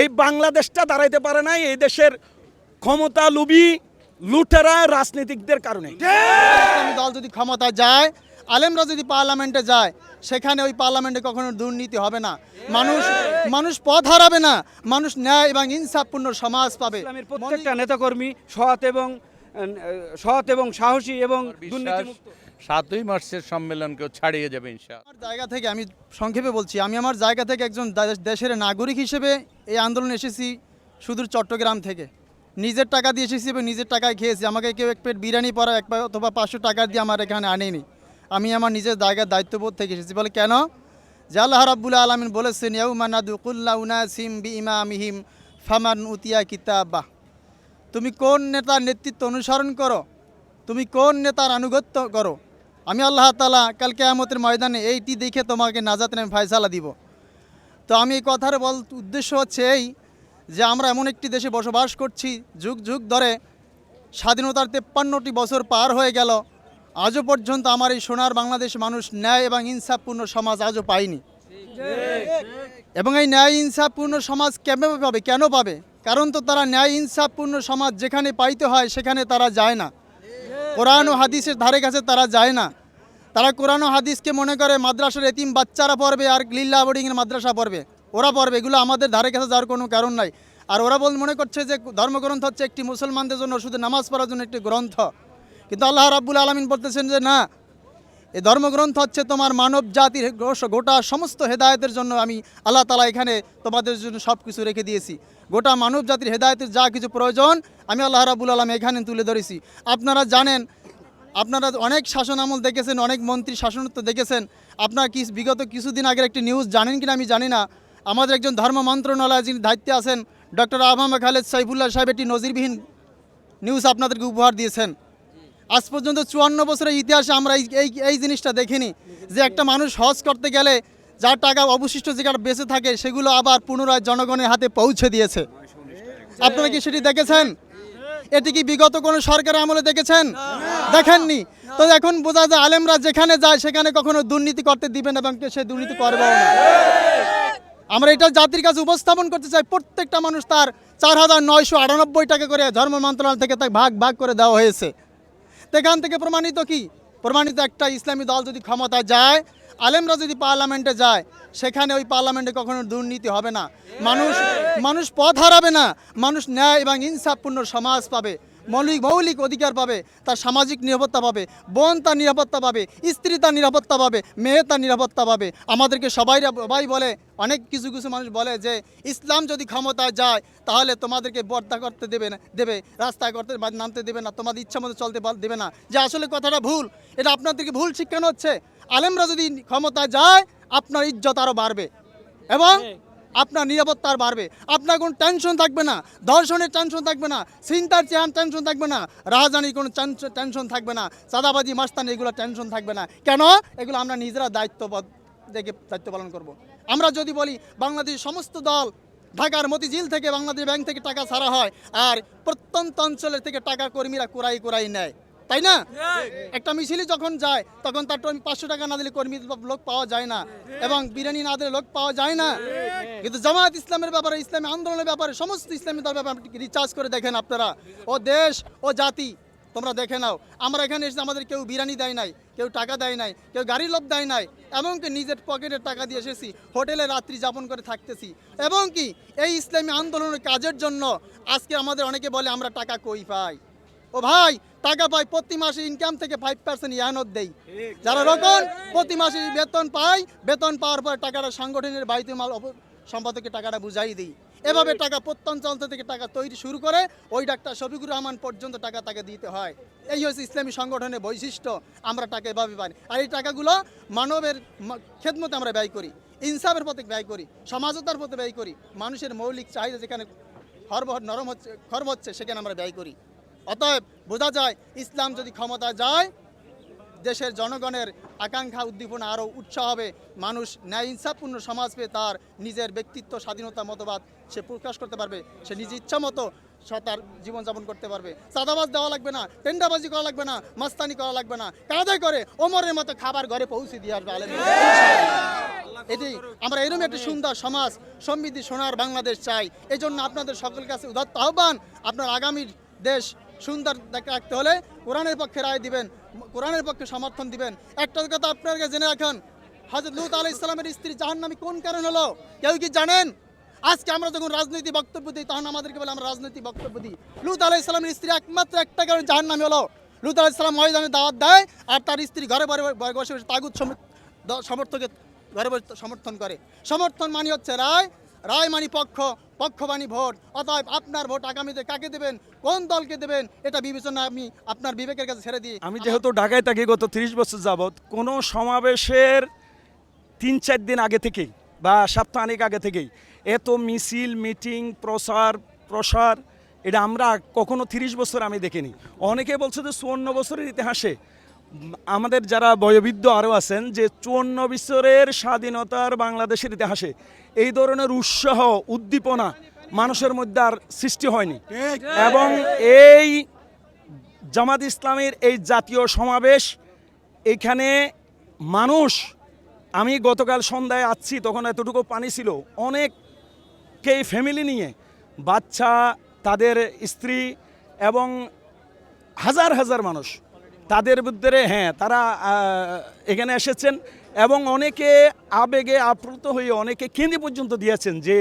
এই বাংলাদেশটা দাঁড়াইতে পারে নাই এই দেশের ক্ষমতা লুবি লুটেরা রাজনীতিকদের কারণে। ইসলামী দল যদি ক্ষমতা যায় আলেমরা যদি পার্লামেন্টে যায় সেখানে ওই পার্লামেন্টে কখনো দুর্নীতি হবে না। মানুষ মানুষ পথ হারাবে না মানুষ ন্যায় এবং ইনসাফপূর্ণ সমাজ পাবে। প্রত্যেকটা নেতাকর্মী সৎ এবং সৎ এবং সাহসী এবং দুর্নীতিমুক্ত। সাতই মার্চের সম্মেলনকেও ছাড়িয়ে যাবে ইনশাআল্লাহ। আমার জায়গা থেকে আমি সংক্ষেপে বলছি, আমি আমার জায়গা থেকে একজন দেশের নাগরিক হিসেবে এই আন্দোলনে এসেছি সুদূর চট্টগ্রাম থেকে। নিজের টাকা দিয়ে এসেছি এবং নিজের টাকায় খেয়েছি। আমাকে কেউ এক প্লেট বিরিয়ানি পরা, এক অথবা পাঁচশো টাকা দিয়ে আমার এখানে আনেনি। আমি আমার নিজের জায়গার দায়িত্ববোধ থেকে এসেছি। বলে কেন? যে রাব্বুল আলমিন বলেছেন ইউমানাদুকুল্লা উনাসিম বি ইমামিহিম ফামান উতিয়া কিতাবাহ। তুমি কোন নেতার নেতৃত্ব অনুসরণ করো? তুমি কোন নেতার আনুগত্য করো? আমি আল্লাহ তালা কাল কেয়ামতের ময়দানে এইটি দেখে তোমাকে নাজাতের আমি ফায়সালা দিব। তো আমি এই কথার বল, উদ্দেশ্য হচ্ছে এই যে আমরা এমন একটি দেশে বসবাস করছি, যুগ যুগ ধরে স্বাধীনতার তেপ্পান্নটি বছর পার হয়ে গেল, আজও পর্যন্ত আমার এই সোনার বাংলাদেশ মানুষ ন্যায় এবং ইনসাফপূর্ণ সমাজ আজও পায়নি। এবং এই ন্যায় ইনসাফপূর্ণ সমাজ কেমন পাবে, কেন পাবে? কারণ তো তারা ন্যায় ইনসাফপূর্ণ সমাজ যেখানে পাইতে হয়, সেখানে তারা যায় না। কোরআন ও হাদিসের ধারে কাছে তারা যায় না। তারা কোরআন হাদিসকে মনে করে মাদ্রাসার এতিম বাচ্চারা পড়বে আর লিল্লা বোর্ডিংয়ের মাদ্রাসা পড়বে। ওরা পড়বে, এগুলো আমাদের ধারে কাছে যাওয়ার কোনো কারণ নাই। আর ওরা বল, মনে করছে যে ধর্মগ্রন্থ হচ্ছে একটি মুসলমানদের জন্য শুধু নামাজ পড়ার জন্য একটি গ্রন্থ। কিন্তু আল্লাহ রাব্বুল আলমিন বলতেছেন যে, না, এই ধর্মগ্রন্থ হচ্ছে তোমার মানব জাতির গোটা সমস্ত হেদায়েতের জন্য আমি আল্লাহ তালা এখানে তোমাদের জন্য সব কিছু রেখে দিয়েছি। গোটা মানব জাতির হেদায়েতের যা কিছু প্রয়োজন আমি আল্লাহ রাবুল আলম এখানে তুলে ধরেছি। আপনারা জানেন আপনারা অনেক শাসন আমল দেখেছেন, অনেক মন্ত্রী শাসনত্ব দেখেছেন। আপনারা কি বিগত কিছুদিন আগের একটি নিউজ জানেন কিনা আমি জানি না। আমাদের একজন ধর্ম মন্ত্রণালয়ে যিনি দায়িত্বে আছেন ডক্টর আহমদ খালেদ সাইফুল্লাহ সাহেব একটি নজিরবিহীন নিউজ আপনাদেরকে উপহার দিয়েছেন। আজ পর্যন্ত চুয়ান্ন বছরের ইতিহাসে আমরা এই এই জিনিসটা দেখিনি যে একটা মানুষ হজ করতে গেলে যার টাকা অবশিষ্ট যেটা বেঁচে থাকে, সেগুলো আবার পুনরায় জনগণের হাতে পৌঁছে দিয়েছে। আপনারা কি সেটি দেখেছেন? এটি কি বিগত কোনো সরকার আমলে দেখেছেন? দেখেননি। তো এখন বোঝা যায় আলেমরা যেখানে যায়, সেখানে কখনো দুর্নীতি করতে দিবেন এবং সে দুর্নীতি করবেও না। আমরা এটা জাতির কাছে উপস্থাপন করতে চাই। প্রত্যেকটা মানুষ তার চার হাজার নয়শো আটানব্বই টাকা করে ধর্ম মন্ত্রণালয় থেকে তাকে ভাগ ভাগ করে দেওয়া হয়েছে। এখান থেকে প্রমাণিত কি? প্রমাণিত একটা ইসলামী দল যদি ক্ষমতায় যায় আলেমরা যদি পার্লামেন্টে যায়, সেখানে ওই পার্লামেন্টে কখনো দুর্নীতি হবে না। মানুষ মানুষ পথ হারাবে না। মানুষ ন্যায় এবং ইনসাফপূর্ণ সমাজ পাবে। মৌলিক মৌলিক অধিকার পাবে, তার সামাজিক নিরাপত্তা পাবে, বোন তার নিরাপত্তা পাবে, স্ত্রী তার নিরাপত্তা পাবে, মেয়ে তার নিরাপত্তা পাবে। আমাদেরকে সবাই সবাই বলে, অনেক কিছু কিছু মানুষ বলে যে, ইসলাম যদি ক্ষমতায় যায়, তাহলে তোমাদেরকে বর্দা করতে দেবে না, দেবে রাস্তায় করতে নামতে দেবে না, তোমাদের ইচ্ছা মতো চলতে দেবে না। যে আসলে কথাটা ভুল, এটা আপনাদেরকে ভুল শিক্ষানো হচ্ছে। আলেমরা যদি ক্ষমতায় যায়, আপনার ইজ্জত আরও বাড়বে। এবং আপনার নিরাপত্তা আর বাড়বে। আপনার কোনো টেনশন থাকবে না ধর্ষণের টেনশন থাকবে না, চিন্তার চেহান টেনশন থাকবে না, রাজধানীর কোনো টেনশন- টেনশন থাকবে না, চাঁদাবাজি, মাস্তানি এগুলো টেনশন থাকবে না। কেন? এগুলো আমরা নিজেরা দায়িত্ব দেখে দায়িত্ব পালন করব। আমরা যদি বলি, বাংলাদেশের সমস্ত দল ঢাকার মতিঝিল থেকে বাংলাদেশ ব্যাংক থেকে টাকা ছাড়া হয়, আর প্রত্যন্ত অঞ্চলের থেকে টাকা কর্মীরা কোরাই কোরাই নেয়। তাই না? একটা মিছিলে যখন যায় তখন তার পাঁচশো টাকা না দিলে কর্মী লোক পাওয়া যায় না। এবং বিরিয়ানি না দিলে লোক পাওয়া যায় না। কিন্তু জামায়াত ইসলামের ব্যাপারে ইসলামী আন্দোলনের ব্যাপারে সমস্ত ইসলামী দল ব্যাপারে রিচার্জ করে দেখেন আপনারা? ও দেশ ও জাতি তোমরা দেখে নাও। আমরা এখানে এসে আমাদের কেউ বিরিয়ানি দেয় নাই কেউ টাকা দেয় নাই কেউ গাড়ির লোভ দেয় নাই এমনকি নিজের পকেটের টাকা দিয়ে এসেছি হোটেলে রাত্রি যাপন করে থাকতেছি। এবং কি এই ইসলামী আন্দোলনের কাজের জন্য আজকে আমাদের অনেকে বলে আমরা টাকা কই পাই? ও ভাই টাকা পাই প্রতি মাসে ইনকাম থেকে ফাইভ পার্সেন্ট ইয়ানত দেই। যারা রকম প্রতি মাসে বেতন পাই বেতন পাওয়ার পর টাকাটা সাংগঠনের বাড়িতে মাল সম্পাদককে টাকাটা বুঝাই দিই। এভাবে টাকা প্রত্যন্ত অঞ্চল থেকে টাকা তৈরি শুরু করে ওই ডাক্তার শফিকুর রহমান পর্যন্ত টাকা তাকে দিতে হয়। এই হচ্ছে ইসলামী সংগঠনের বৈশিষ্ট্য আমরা টাকা এভাবে পাই। আর এই টাকাগুলো মানবের খেদমতে আমরা ব্যয় করি ইনসাফের পথে ব্যয় করি সমাজতার পথে ব্যয় করি মানুষের মৌলিক চাহিদা যেখানে হরব নরম হচ্ছে খর্ব হচ্ছে সেখানে আমরা ব্যয় করি। অতএব বোঝা যায় ইসলাম যদি ক্ষমতা যায়, দেশের জনগণের আকাঙ্ক্ষা, উদ্দীপনা আরও উৎসাহ হবে। মানুষ ন্যায় ইনসাফপূর্ণ সমাজ পেয়ে তার নিজের ব্যক্তিত্ব, স্বাধীনতা, মতবাদ সে প্রকাশ করতে পারবে। সে নিজ ইচ্ছা মতো তার জীবনযাপন করতে পারবে। চাঁদাবাজ দেওয়া লাগবে না, টেন্ডাবাজি করা লাগবে না, মাস্তানি করা লাগবে না। কাদাই করে ওমরের মতো খাবার ঘরে পৌঁছে দিয়ে আসবে আলেম। এটি আমরা এরকম একটি সুন্দর সমাজ, সমৃদ্ধি সোনার বাংলাদেশ চাই। এই জন্য আপনাদের সকলের কাছে উদাত্ত আহ্বান। আপনার আগামী দেশ সুন্দর রাখতে হলে কোরআনের পক্ষে রায় দিবেন, কোরআনের পক্ষে সমর্থন দিবেন। একটা কথা আপনাকে জেনে রাখেন হজরত লুত আলাহ ইসলামের স্ত্রী জাহান্নামী কোন কারণ হলো? কেউ কি জানেন? আজকে আমরা যখন রাজনৈতিক বক্তব্য দিই, তখন আমাদেরকে বলে আমরা রাজনৈতিক বক্তব্য দিই। লুত আলাহ ইসলামের স্ত্রী একমাত্র একটা কারণ জাহান্নামী হলো। লুত আলাহ ইসলাম ময়দানে দাওয়াত দেয় আর তার স্ত্রী ঘরে বসে বসে তাগুত সমর্থকের ঘরে বসে সমর্থন করে। সমর্থন মানি হচ্ছে রায় রায় মানি পক্ষ। পক্ষ মানি ভোট। অতএব আপনার ভোট আগামীতে কাকে দেবেন? কোন দলকে দেবেন? এটা বিবেচনা আমি আপনার বিবেকের কাছে ছেড়ে দিই। আমি যেহেতু ঢাকায় থাকি গত তিরিশ বছর যাবৎ, কোনো সমাবেশের তিন চার দিন আগে থেকেই বা সপ্তাহানিক আগে থেকেই এত মিছিল, মিটিং প্রসার প্রসার, এটা আমরা কখনো তিরিশ বছর আমি দেখিনি। অনেকে বলছে যে চুয়ান্ন বছরের ইতিহাসে আমাদের যারা বয়োবৃদ্ধ আরও আছেন যে চুয়ান্ন বছরের স্বাধীনতার বাংলাদেশের ইতিহাসে এই ধরনের উৎসাহ উদ্দীপনা মানুষের মধ্যে আর সৃষ্টি হয়নি। এবং এই জামাত ইসলামের এই জাতীয় সমাবেশ এখানে মানুষ আমি গতকাল সন্ধ্যায় আসছি তখন এতটুকু পানি ছিল অনেককেই ফ্যামিলি নিয়ে বাচ্চা তাদের স্ত্রী এবং হাজার হাজার মানুষ তাদের ভিতরে হ্যাঁ তারা এখানে এসেছেন এবং অনেকে আবেগে আপ্লুত হয়ে অনেকে কেঁদে পর্যন্ত দিয়েছেন যে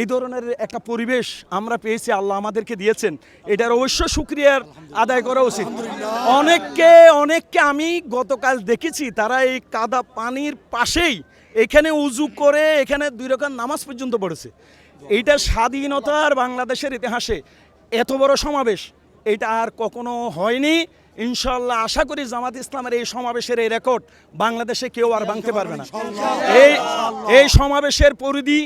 এই ধরনের একটা পরিবেশ আমরা পেয়েছি, আল্লাহ আমাদেরকে দিয়েছেন। এটার অবশ্য সুক্রিয়ার আদায় করা উচিত। অনেককে অনেককে আমি গতকাল দেখেছি, তারা এই কাদা পানির পাশেই এখানে উজু করে এখানে দুই রকম নামাজ পর্যন্ত পড়েছে। এইটা স্বাধীনতার বাংলাদেশের ইতিহাসে এত বড় সমাবেশ, এটা আর কখনো হয়নি। ইনশাল্লাহ আশা করি জামাত ইসলামের এই সমাবেশের এই রেকর্ড বাংলাদেশে কেউ আর ভাঙতে পারবে না। এই এই সমাবেশের পরিধি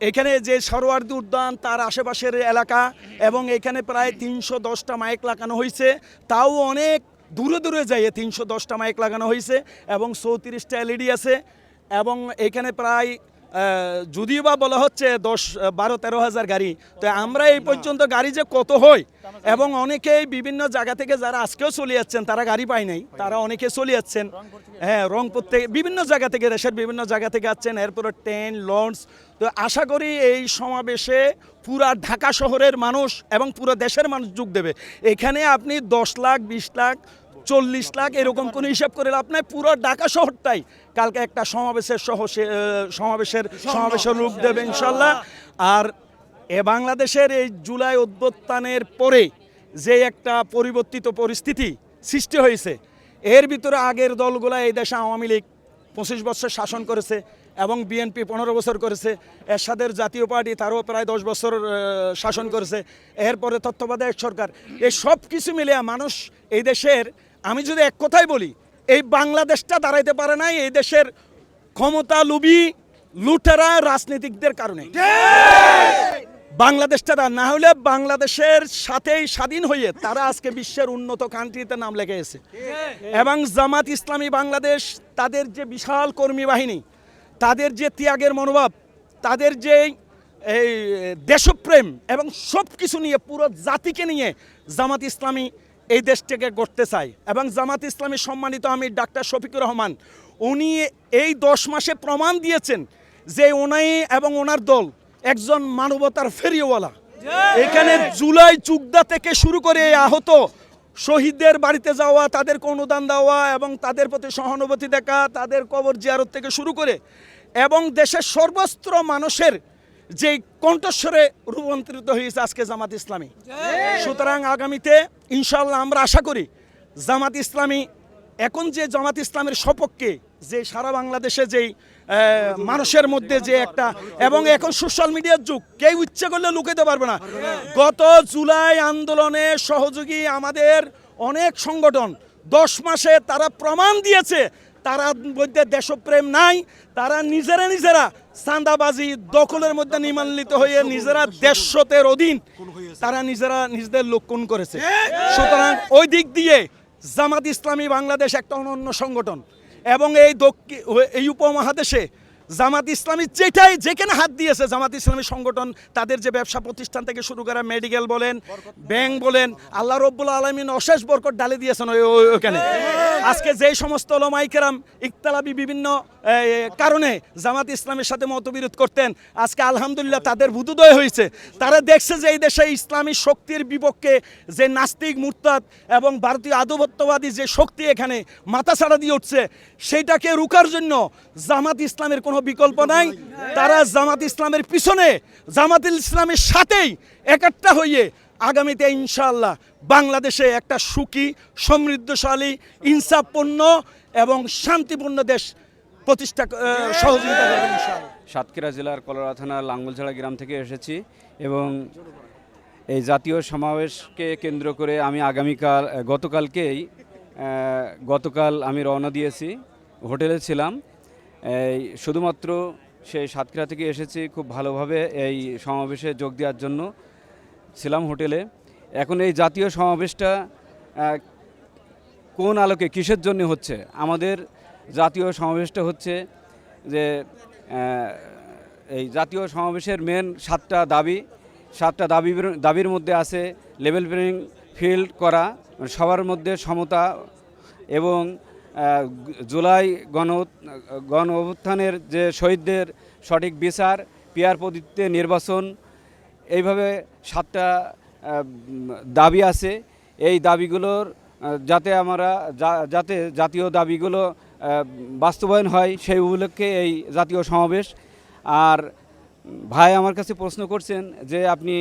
এখানে যে সরোয়ার্দি উদ্যান তার আশেপাশের এলাকা এবং এখানে প্রায় তিনশো দশটা মাইক লাগানো হয়েছে। তাও অনেক দূরে দূরে যাইয়ে তিনশো দশটা মাইক লাগানো হয়েছে এবং চৌত্রিশটা এলইডি আছে এবং এখানে প্রায় যদিও বা বলা হচ্ছে দশ বারো, তেরো হাজার গাড়ি, তো আমরা এই পর্যন্ত গাড়ি যে কত হয়, এবং অনেকেই বিভিন্ন জায়গা থেকে যারা আজকেও চলে যাচ্ছেন, তারা গাড়ি পায় নাই, তারা অনেকে চলে যাচ্ছেন। হ্যাঁ রংপুর থেকে, বিভিন্ন জায়গা থেকে, দেশের বিভিন্ন জায়গা থেকে যাচ্ছেন, এরপরে ট্রেন, লঞ্চ, তো আশা করি এই সমাবেশে পুরা ঢাকা শহরের মানুষ এবং পুরো দেশের মানুষ যোগ দেবে। এখানে আপনি দশ লাখ, বিশ লাখ, চল্লিশ লাখ, এরকম কোনো হিসাব করে নাই, পুরো ঢাকা শহরটাই। কালকে একটা সমাবেশের সহ সে- সমাবেশের সমাবেশের রূপ দেবে ইনশাল্লাহ আর এ বাংলাদেশের এই জুলাই অভ্যুত্থানের পরে যে একটা পরিবর্তিত পরিস্থিতি সৃষ্টি হয়েছে এর ভিতরে আগের দলগুলো এই দেশে আওয়ামী লীগ পঁচিশ বছর শাসন করেছে এবং বিএনপি পনেরো বছর করেছে এরশাদের জাতীয় পার্টি তারও প্রায় দশ বছর শাসন করেছে এরপরে তত্ত্বাবধায়ক সরকার। এই সব কিছু মিলিয়ে মানুষ এই দেশের আমি যদি এক কথাই বলি এই বাংলাদেশটা দাঁড়াইতে পারে নাই, এই দেশের ক্ষমতা লুবি লুটেরা রাজনীতিকদের কারণে। বাংলাদেশটা না হলে বাংলাদেশের সাথেই স্বাধীন হয়ে তারা আজকে বিশ্বের উন্নত কান্ট্রিতে নাম লেগেছে। এবং জামাত ইসলামী বাংলাদেশ তাদের যে বিশাল কর্মী বাহিনী, তাদের যে ত্যাগের মনোভাব, তাদের যে এই দেশপ্রেম এবং সব কিছু নিয়ে, পুরো জাতিকে নিয়ে জামাত ইসলামী এই দেশটাকে গড়তে চাই। এবং জামাত ইসলামী সম্মানিত আমি ডাক্তার শফিকুর রহমান উনি এই দশ মাসে প্রমাণ দিয়েছেন যে ওনাই এবং ওনার দল একজন মানবতার ফেরিওয়ালা। এখানে জুলাই চুগদা থেকে শুরু করে আহত শহীদদের বাড়িতে যাওয়া তাদেরকে অনুদান দেওয়া এবং তাদের প্রতি সহানুভূতি দেখা তাদের কবর জিয়ারত থেকে শুরু করে এবং দেশের সর্বস্ত্র মানুষের যে কণ্ঠস্বরে রূপান্তরিত হয়েছে আজকে জামাত ইসলামী। সুতরাং আগামীতে ইনশাল্লাহ আমরা আশা করি জামাত ইসলামী এখন যে জামাত ইসলামের সপক্ষে যে সারা বাংলাদেশে যেই মানুষের মধ্যে যে একটা এবং এখন সোশ্যাল মিডিয়ার যুগ কেউ ইচ্ছে করলে লুকাতে পারবে না। গত জুলাই আন্দোলনে সহযোগী আমাদের অনেক সংগঠন দশ মাসে তারা প্রমাণ দিয়েছে তারা মধ্যে দেশপ্রেম নাই, তারা নিজেরা নিজেরা চাঁদাবাজি দখলের মধ্যে নিমান্বিত হয়ে নিজেরা দেশতের অধীন তারা নিজেরা নিজেদের লক্ষণ করেছে। সুতরাং ওই দিক দিয়ে জামাত ইসলামী বাংলাদেশ একটা অনন্য সংগঠন এবং এই দক্ষিণ এই উপমহাদেশে জামাত ইসলামী যেটাই যেখানে হাত দিয়েছে জামাত ইসলামী সংগঠন, তাদের যে ব্যবসা প্রতিষ্ঠান থেকে শুরু করা মেডিকেল বলেন ব্যাংক বলেন, আল্লাহ রব্বুল আলমিন অশেষ বরকত ডালে দিয়েছেন ওই ওই- ওইখানে। আজকে যেই সমস্ত ওলমাইকেরাম ইকতালাবি বিভিন্ন কারণে জামাত ইসলামের সাথে মতবিরোধ করতেন, আজকে আলহামদুলিল্লাহ তাদের বুধুদয় হয়েছে। তারা দেখছে যে এই দেশে ইসলামী শক্তির বিপক্ষে যে নাস্তিক মুরতাদ এবং ভারতীয় আধিপত্যবাদী যে শক্তি এখানে মাথা ছাড়া দিয়ে উঠছে, সেইটাকে রুকার জন্য জামাত ইসলামের কোনো বিকল্প নাই। তারা জামাত ইসলামের পিছনে, জামাত ইসলামের সাথেই একাট্টা হইয়ে আগামীতে ইনশাআল্লাহ বাংলাদেশে একটা সুখী, সমৃদ্ধশালী, ইনসাফপূর্ণ এবং শান্তিপূর্ণ দেশ প্রতিষ্ঠা সহযোগিতা করবে সাতক্ষীরা জেলার কলরা থানার লাঙ্গলছড়া গ্রাম থেকে এসেছি এবং এই জাতীয় সমাবেশকে কেন্দ্র করে আমি আগামীকাল, গতকালকেই গতকাল আমি রওনা দিয়েছি। হোটেলে ছিলাম। এই শুধুমাত্র সেই সাতক্ষীরা থেকে এসেছি খুব ভালোভাবে এই সমাবেশে যোগ দেওয়ার জন্য। ছিলাম হোটেলে। এখন এই জাতীয় সমাবেশটা কোন আলোকে কিসের জন্য হচ্ছে? আমাদের জাতীয় সমাবেশটা হচ্ছে যে এই জাতীয় সমাবেশের মেন সাতটা দাবি সাতটা দাবি দাবির মধ্যে আছে লেভেল প্লেয়িং ফিল্ড করা, সবার মধ্যে সমতা এবং জুলাই গণ গণ অভ্যুত্থানের যে শহীদদের সঠিক বিচার, পিয়ার পদ্ধতিতে নির্বাচন, এইভাবে সাতটা দাবি আছে। এই দাবিগুলোর যাতে আমরা যাতে জাতীয় দাবিগুলো বাস্তবায়ন হয় সেই উপলক্ষে এই জাতীয় সমাবেশ। আর ভাই আমার কাছে প্রশ্ন করছেন যে আপনি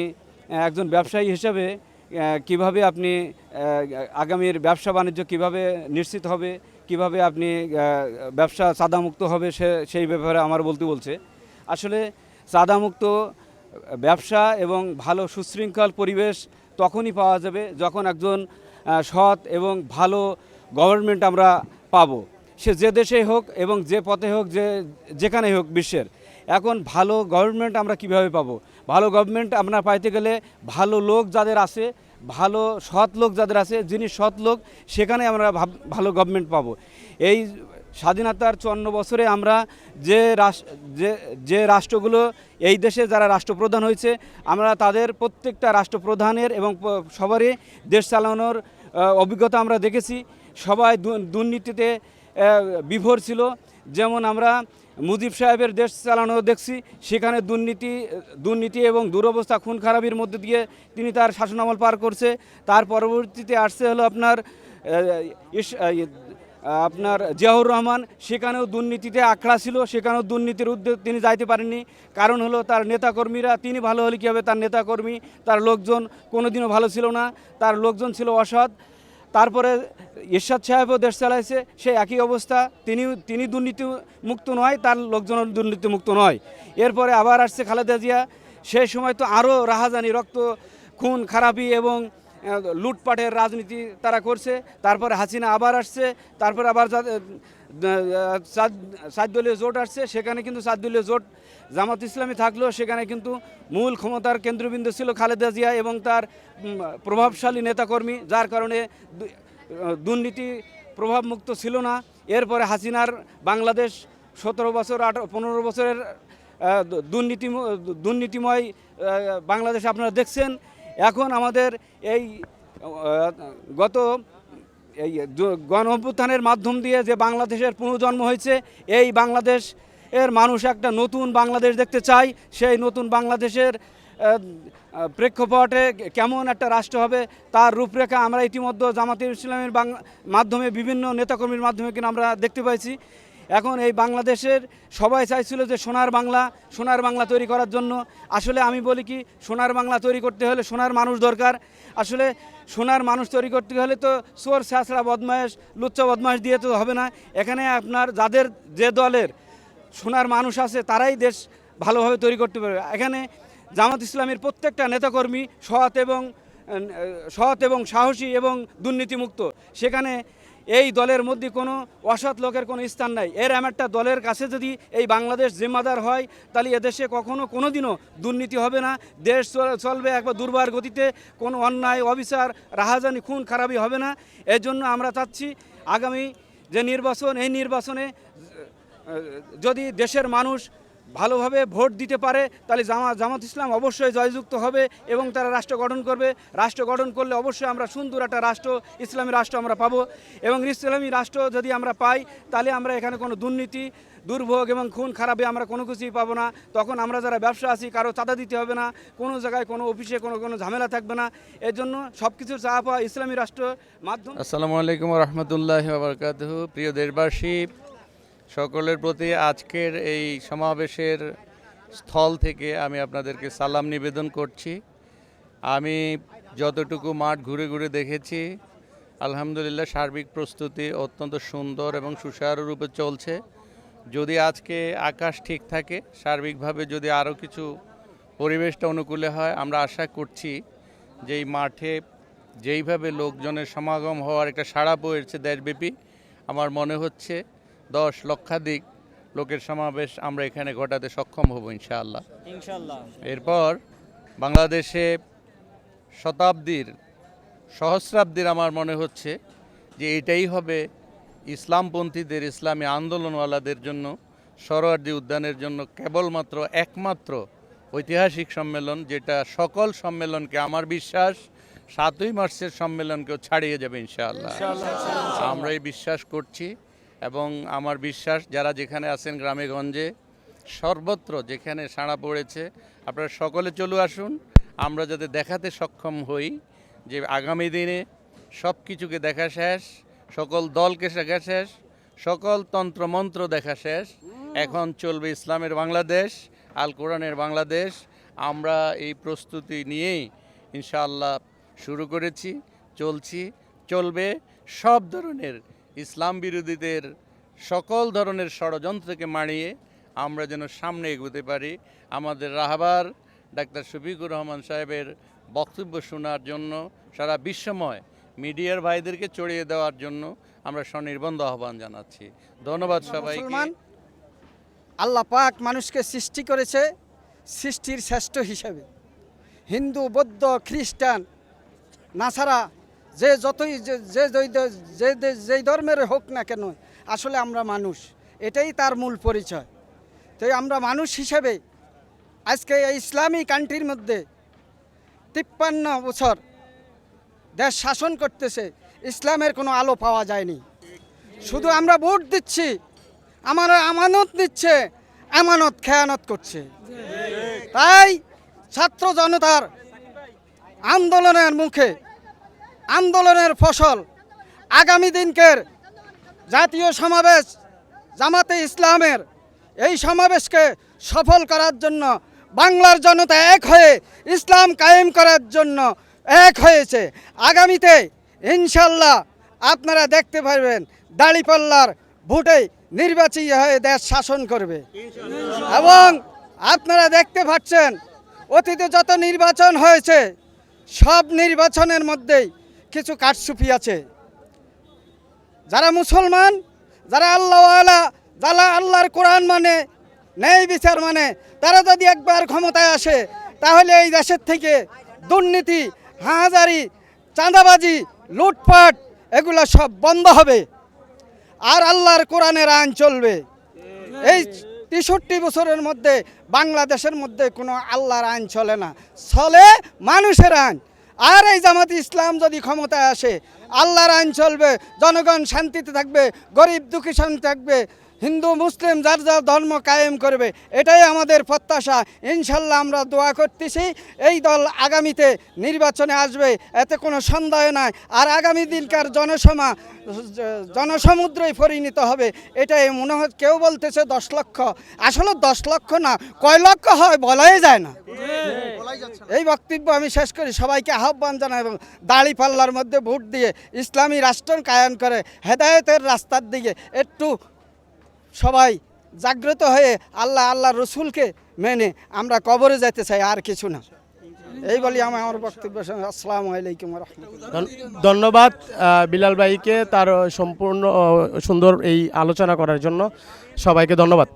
একজন ব্যবসায়ী হিসাবে কীভাবে আপনি আগামীর ব্যবসা বাণিজ্য কীভাবে নিশ্চিত হবে, কীভাবে আপনি ব্যবসা চাঁদামুক্ত হবে, সে, সেই ব্যাপারে আমার বলতে বলছে। আসলে চাঁদামুক্ত ব্যবসা এবং ভালো সুশৃঙ্খল পরিবেশ তখনই পাওয়া যাবে যখন একজন সৎ এবং ভালো গভর্নমেন্ট আমরা পাবো। সে যে দেশে হোক এবং যে পথে হোক, যে যেখানে হোক বিশ্বের। এখন ভালো গভর্নমেন্ট আমরা কীভাবে পাবো? ভালো গভর্নমেন্ট আমরা পাইতে গেলে ভালো লোক যাদের আছে, ভালো সৎ লোক যাদের আছে, যিনি সৎ লোক, সেখানে আমরা ভালো গভর্নমেন্ট পাবো। এই স্বাধীনতার চুয়ান্ন বছরে আমরা যে যে রাষ্ট্রগুলো এই দেশে যারা রাষ্ট্রপ্রধান হয়েছে, আমরা তাদের প্রত্যেকটা রাষ্ট্রপ্রধানের এবং সবারই দেশ চালানোর অভিজ্ঞতা আমরা দেখেছি। সবাই দুর্নীতিতে বিভোর ছিল। যেমন আমরা মুজিব সাহেবের দেশ চালানো দেখছি সেখানে দুর্নীতি দুর্নীতি এবং দুরবস্থা খুন খারাপির মধ্যে দিয়ে তিনি তার শাসনামল পার করছে। তার পরবর্তীতে আসছে হলো আপনার ইয়ে, আপনার জিয়াউর রহমান। সেখানেও দুর্নীতিতে আখড়া ছিল সেখানেও দুর্নীতির উদ্যোগ তিনি যাইতে পারেননি। কারণ হলো তার নেতাকর্মীরা তিনি ভালো হলে কী হবে? তার নেতাকর্মী তার লোকজন কোনোদিনও ভালো ছিল না। তার লোকজন ছিল অসৎ। তারপরে ইরশাদ সাহেবও দেশ চালাইছে, সেই একই অবস্থা। তিনি তিনি দুর্নীতি মুক্ত নয়, তার লোকজন দুর্নীতি মুক্ত নয়। এরপরে আবার আসছে খালেদা জিয়া। সেই সময় তো আরও রাহাজানি, রক্ত, খুন, খারাপি এবং লুটপাটের রাজনীতি তারা করছে। তারপরে হাসিনা আবার আসছে, তারপরে আবার সাত- দলীয় জোট আসছে, সেখানে কিন্তু সাত দলীয় জোট জামাত ইসলামী থাকলেও সেখানে কিন্তু মূল ক্ষমতার কেন্দ্রবিন্দু ছিল খালেদা জিয়া এবং তার প্রভাবশালী নেতাকর্মী, যার কারণে দুর্নীতি প্রভাবমুক্ত ছিল না। এরপরে হাসিনার বাংলাদেশ সতেরো বছর আট পনেরো বছরের দুর্নীতি, দুর্নীতিময় বাংলাদেশ আপনারা দেখছেন। এখন আমাদের এই গত এই গণঅভ্যুত্থানের গণ অভ্যুত্থানের মাধ্যম দিয়ে যে বাংলাদেশের পুনর্জন্ম হয়েছে, এই বাংলাদেশ এর মানুষ একটা নতুন বাংলাদেশ দেখতে চায়। সেই নতুন বাংলাদেশের প্রেক্ষাপটে কেমন একটা রাষ্ট্র হবে, তার রূপরেখা আমরা ইতিমধ্যে জামাতে ইসলামের মাধ্যমে বিভিন্ন নেতাকর্মীর মাধ্যমে কিন্তু আমরা দেখতে পাইছি। এখন এই বাংলাদেশের সবাই চাইছিল যে সোনার বাংলা সোনার বাংলা তৈরি করার জন্য। আসলে আমি বলি কি, সোনার বাংলা তৈরি করতে হলে সোনার মানুষ দরকার। আসলে সোনার মানুষ তৈরি করতে হলে তো চোর স্যাঁচড়া বদমায়েশ, লুচ্চা, বদমায়েশ দিয়ে তো হবে না। এখানে আপনার যাদের যে দলের সোনার মানুষ আছে, তারাই দেশ ভালোভাবে তৈরি করতে পারবে। এখানে জামাত ইসলামের প্রত্যেকটা নেতাকর্মী সৎ এবং সৎ এবং সাহসী এবং দুর্নীতিমুক্ত। সেখানে এই দলের মধ্যে কোনো অসৎ লোকের কোনো স্থান নাই। এর একটা দলের কাছে যদি এই বাংলাদেশ জিম্মাদার হয়, তাহলে এদেশে কখনো কোনো দিনও দুর্নীতি হবে না। দেশ চল- চলবে একবার দুর্বার গতিতে, কোনো অন্যায়, অবিচার, রাহাজানি, খুন খারাপই হবে না। এর জন্য আমরা চাচ্ছি আগামী যে নির্বাচন, এই নির্বাচনে যদি দেশের মানুষ ভালোভাবে ভোট দিতে পারে, তাহলে জামা, জামাত ইসলাম অবশ্যই জয়যুক্ত হবে এবং তারা রাষ্ট্র গঠন করবে। রাষ্ট্র গঠন করলে অবশ্যই আমরা সুন্দর একটা রাষ্ট্র, ইসলামী রাষ্ট্র আমরা পাবো এবং ইসলামী রাষ্ট্র যদি আমরা পাই, তাহলে আমরা এখানে কোনো দুর্নীতি, দুর্ভোগ এবং খুন খারাপে আমরা কোনো কিছুই পাবো না। তখন আমরা যারা ব্যবসা আছি, কারও চাঁদা দিতে হবে না, কোনো জায়গায় কোনো অফিসে কোনো কোনো ঝামেলা থাকবে না। এর জন্য সব কিছুর চা পাওয়া ইসলামী রাষ্ট্র মাধ্যম আসসালামু আলাইকুম রহমতুল্লাহ প্রিয় দেশবাসী সকলের প্রতি আজকের এই সমাবেশের স্থল থেকে আমি আপনাদেরকে সালাম নিবেদন করছি। আমি যতটুকু মাঠ ঘুরে ঘুরে দেখেছি, আলহামদুলিল্লাহ সার্বিক প্রস্তুতি অত্যন্ত সুন্দর এবং সুচারুরূপে চলছে। যদি আজকে আকাশ ঠিক থাকে, সার্বিকভাবে যদি আরও কিছু পরিবেশটা অনুকূলে হয়, আমরা আশা করছি যে এই মাঠে যেইভাবে লোকজনের সমাগম হওয়ার একটা সাড়া পড়েছে দেশব্যাপী, আমার মনে হচ্ছে দশ লক্ষাধিক লোকের সমাবেশ আমরা এখানে ঘটাতে সক্ষম হব ইনশাআল্লাহ। এরপর বাংলাদেশে শতাব্দীর সহস্রাব্দীর আমার মনে হচ্ছে যে এটাই হবে ইসলামপন্থীদের ইসলামী আন্দোলনওয়ালাদের জন্য সরোয়ার্দী উদ্যানের জন্য কেবলমাত্র একমাত্র ঐতিহাসিক সম্মেলন যেটা সকল সম্মেলনকে আমার বিশ্বাস সাতই মার্চের সম্মেলনকেও ছাড়িয়ে যাবে ইনশাআল্লাহ। আমরা এই বিশ্বাস করছি। এবং আমার বিশ্বাস যারা যেখানে আছেন গ্রামে গঞ্জে, সর্বত্র যেখানে সাড়া পড়েছে, আপনারা সকলে চলে আসুন। আমরা যাতে দেখাতে সক্ষম হই যে আগামী দিনে সব কিছুকে দেখা শেষ, সকল দলকে দেখা শেষ, সকল তন্ত্রমন্ত্র দেখা শেষ। এখন চলবে ইসলামের বাংলাদেশ, আল কোরআনের বাংলাদেশ। আমরা এই প্রস্তুতি নিয়েই ইনশাআল্লাহ শুরু করেছি, চলছি, চলবে সব ধরনের ইসলাম বিরোধীদের সকল ধরনের ষড়যন্ত্রকে মাড়িয়ে আমরা যেন সামনে এগোতে পারি। আমাদের রাহাবার ডাক্তার শফিকুর রহমান সাহেবের বক্তব্য শোনার জন্য সারা বিশ্বময় মিডিয়ার ভাইদেরকে চড়িয়ে দেওয়ার জন্য আমরা স্বনির্বন্ধ আহ্বান জানাচ্ছি। ধন্যবাদ সবাই আল্লাহ পাক মানুষকে সৃষ্টি করেছে সৃষ্টির শ্রেষ্ঠ হিসেবে। হিন্দু বৌদ্ধ খ্রিস্টান নাসারা যে যতই যে- যে যেই ধর্মের হোক না কেন, আসলে আমরা মানুষ। এটাই তার মূল পরিচয়। তাই আমরা মানুষ হিসেবে আজকে এই ইসলামী কান্ট্রির মধ্যে তিপ্পান্ন বছর দেশ শাসন করতেছে, ইসলামের কোনো আলো পাওয়া যায়নি। শুধু আমরা ভোট দিচ্ছি, আমার আমানত দিচ্ছে আমানত খেয়ানত করছে। তাই ছাত্র জনতার আন্দোলনের মুখে আন্দোলনের ফসল। আগামী দিনকের জাতীয় সমাবেশ জামাতে ইসলামের এই সমাবেশকে সফল করার জন্য, বাংলার জনতা এক হয়ে ইসলাম কায়েম করার জন্য এক হয়েছে। আগামীতে ইনশাল্লাহ আপনারা দেখতে পারবেন, দাড়িপাল্লার ভোটে নির্বাচিত হয়ে দেশ শাসন করবে। এবং আপনারা দেখতে পাচ্ছেন, অতীতে যত নির্বাচন হয়েছে, সব নির্বাচনের মধ্যেই কিছু কারচুপি আছে। যারা মুসলমান, যারা আল্লাহওয়ালা, যারা আল্লাহর কোরআন মানে ন্যায় বিচার মানে তারা যদি একবার ক্ষমতায় আসে, তাহলে এই দেশের থেকে দুর্নীতি হাজারি চাঁদাবাজি, লুটপাট, এগুলো সব বন্ধ হবে। আর আল্লাহর কোরআনের আইন চলবে। এই তেষট্টি বছরের মধ্যে বাংলাদেশের মধ্যে কোনো আল্লাহর আইন চলে না। চলে মানুষের আইন। আর এই জামাত ইসলাম যদি ক্ষমতায় আসে, আল্লাহর আইন চলবে, জনগণ শান্তিতে থাকবে, গরিব দুঃখী শান্তি থাকবে হিন্দু, মুসলিম, যার যার ধর্ম কায়েম করবে, এটাই আমাদের প্রত্যাশা। ইনশাল্লাহ আমরা দোয়া করতেছি, এই দল আগামীতে নির্বাচনে আসবে, এতে কোনো সন্দেহ নাই। আর আগামী দিনকার জনসমা, জনসমুদ্রই পরিণত হবে, এটাই মনে হয় কেউ বলতেছে দশ লক্ষ। আসলে দশ লক্ষ না, কয় লক্ষ হয় বলাই যায় না। এই বক্তব্য আমি শেষ করি, সবাইকে আহ্বান জানাই এবং দাড়ি পাল্লার মধ্যে ভোট দিয়ে ইসলামী রাষ্ট্র কায়ন করে, হেদায়েতের রাস্তার দিকে একটু সবাই জাগ্রত হয়ে আল্লাহ আল্লাহ রসুলকে মেনে আমরা কবরে যেতে চাই, আর কিছু না। এই বলি আমি আমার বক্তব্য। আসসালাম আলাইকুম ধন্যবাদ বিলাল ভাইকে তার সম্পূর্ণ সুন্দর এই আলোচনা করার জন্য। সবাইকে ধন্যবাদ।